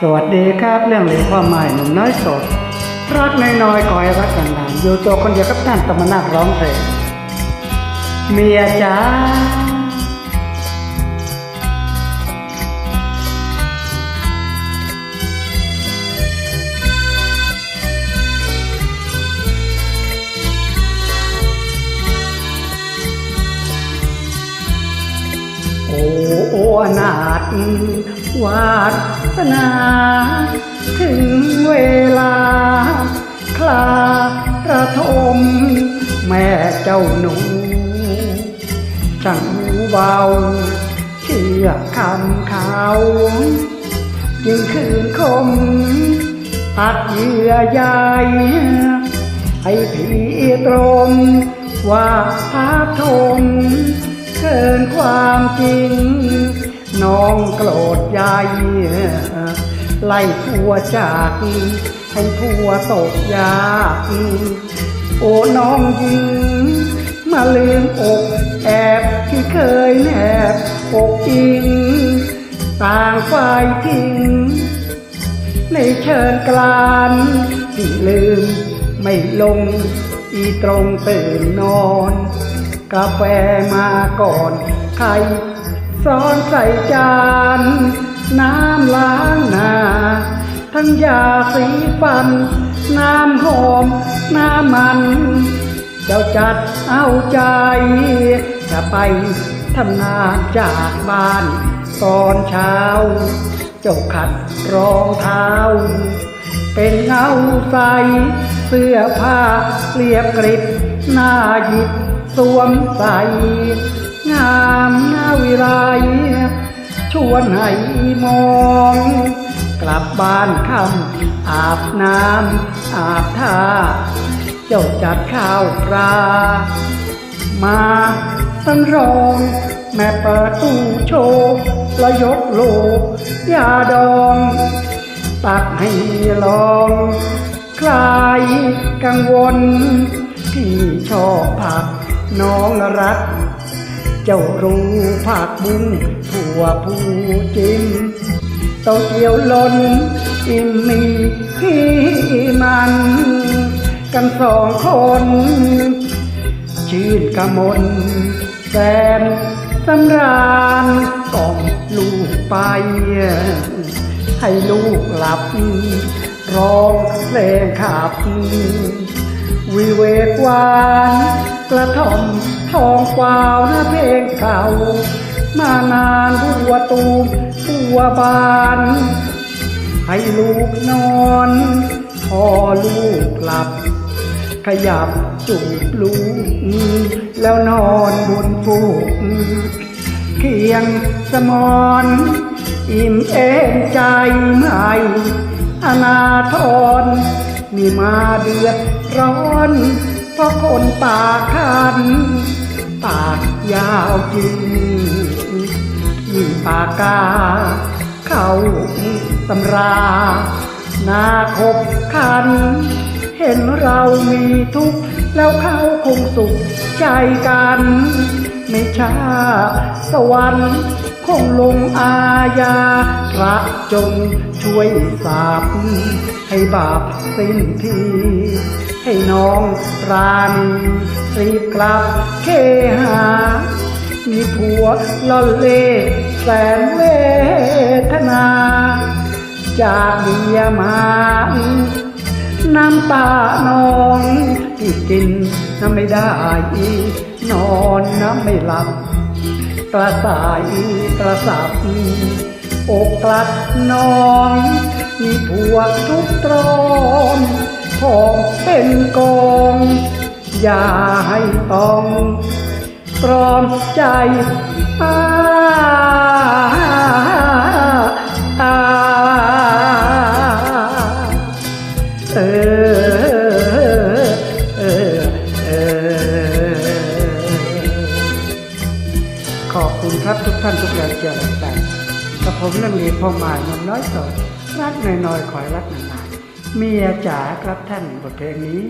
สวัสดีครับเรื่องเล็กความหมายหนุ่มน้อยสดรักน้อยๆคอยรักกันนานอยู่ตัวคนเดียวกับท่านตมนาร้องเพลงเมียจ้าาถวาสนา ถึงเวลา คลาระทม แม่เจ้าหนูช่างเบาเชื่อคำเขายิ่งคืนคม ตัดเยื่อใยให้พี่ตรงว่าภาพทมเกินความจริง องโกรธใหญ่ไล่ผัวจากให้ผัวตกยากโอ้น้องหญิง มาลืมอกแอบที่เคยแนบอกอิง ต่างฝ่ายทิ้ง ในเชิญกลานที่ลืมไม่ลงอีตรงตื่นนอน กาแฟมาก่อนใคร ซ้อนใส่จาน น้ำล้างหน้า ทั้งยาสีฟัน น้ำหอม น้ำมัน เจ้าจัดเอาใจ จะไปทำงานจากบ้าน ตอนเช้า เจ้าขัดรองเท้า เป็นเงาใส เสื้อผ้าเรียบกริบหน้าหยิบสวมใส่ งามหน้าวิไลชวนให้มอง กลับบ้านคำอาบน้ำอาบท่า เจ้าจัดข้าวปลา มาตั้งรองแม่เปิดตู้โชว์และยกโลกยาดอง ตักให้ลอง คลายกังวล ที่ชอบผักน้องรัก เจ้ารู้ผักบุ้งถั่วผู้จิ้มเต้าเจียวล้นอิ่มมีพี่มัน กันสองคน ชื่นกมลแสนสำราญกล่อมลูกไป ให้ลูกหลับ ร้องเพลงขับ วิเวกวาน กระท่อมทองกวาวนะเพลงเก่ามานานบัวตูมบัวบาน ให้ลูกนอนพอลูกหลับ ขยับจูบลูก แล้วนอนบนฟูกเคียงสมอน อิ่มเอ็นใจไม่อนาทร นี่มาเดือดร้อน เพราะคนปากคัน ปากยาวจริงยิ่งปากกา เข้าตำรา นาคบคัน เห็นเรามีทุกข์ แล้วเขาคงสุขใจกัน ไม่ช้าสวรรค์ คงลงอาญาพระจงช่วยสาบให้บาปสิ้นทีให้น้องรานีรีบกลับเคหา มีผัวล่อเล่แสนเวทนา จากเมียมาน้ำตานองที่กินน้ำไม่ได้นอนน้ำไม่หลับ กระต่ายกระสับอกกลัดนอนมีผัวทุกตรอนทองเป็นกองอย่าให้ต้องตรอมใจอาอา รับทุกท่านทุกแรงเชียร์แรงใจกับผมนั่นมีพ่อหมายมันน้อยสดรักน้อยๆขอยรักนานๆเมียจ๋าครับท่านบทเพลงนี้